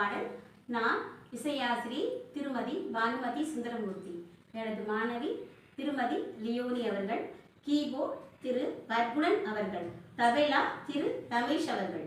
பாடல் நான் இசையாசிரி திருமதி பானுமதி சுந்தரமூர்த்தி. எனது மாணவி திருமதி லியோனி அவர்கள் கீபோர்ட் திரு பர்குணன் அவர்கள் தபேலா திரு ரமேஷ் அவர்கள்.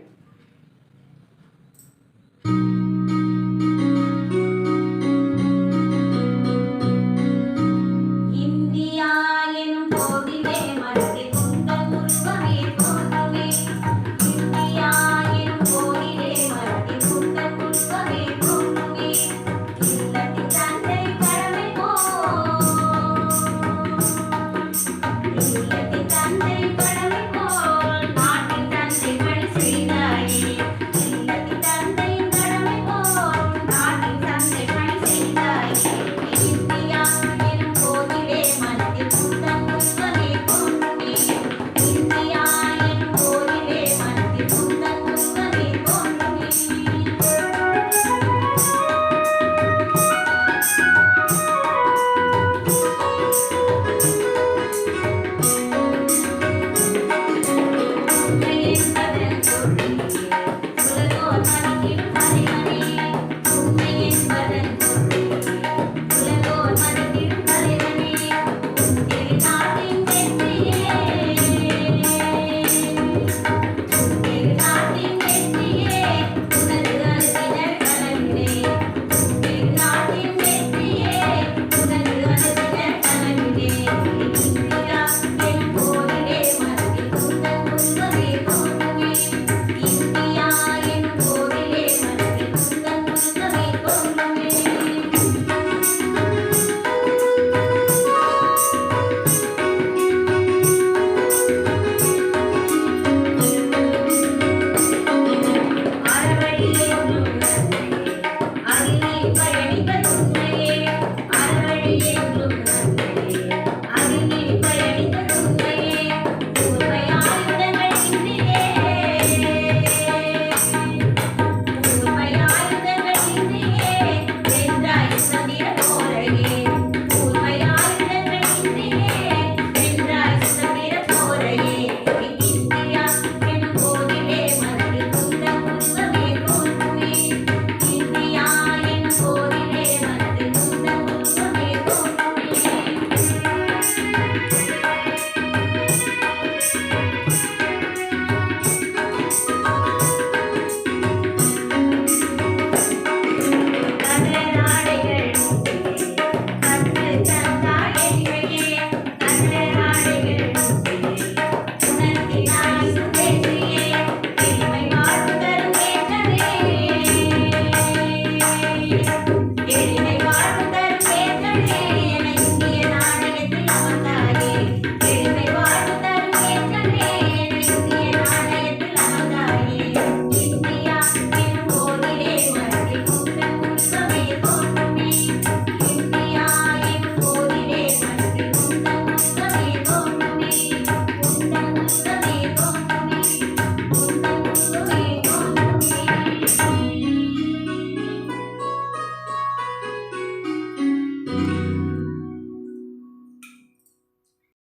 தந்தை படம் Yeah.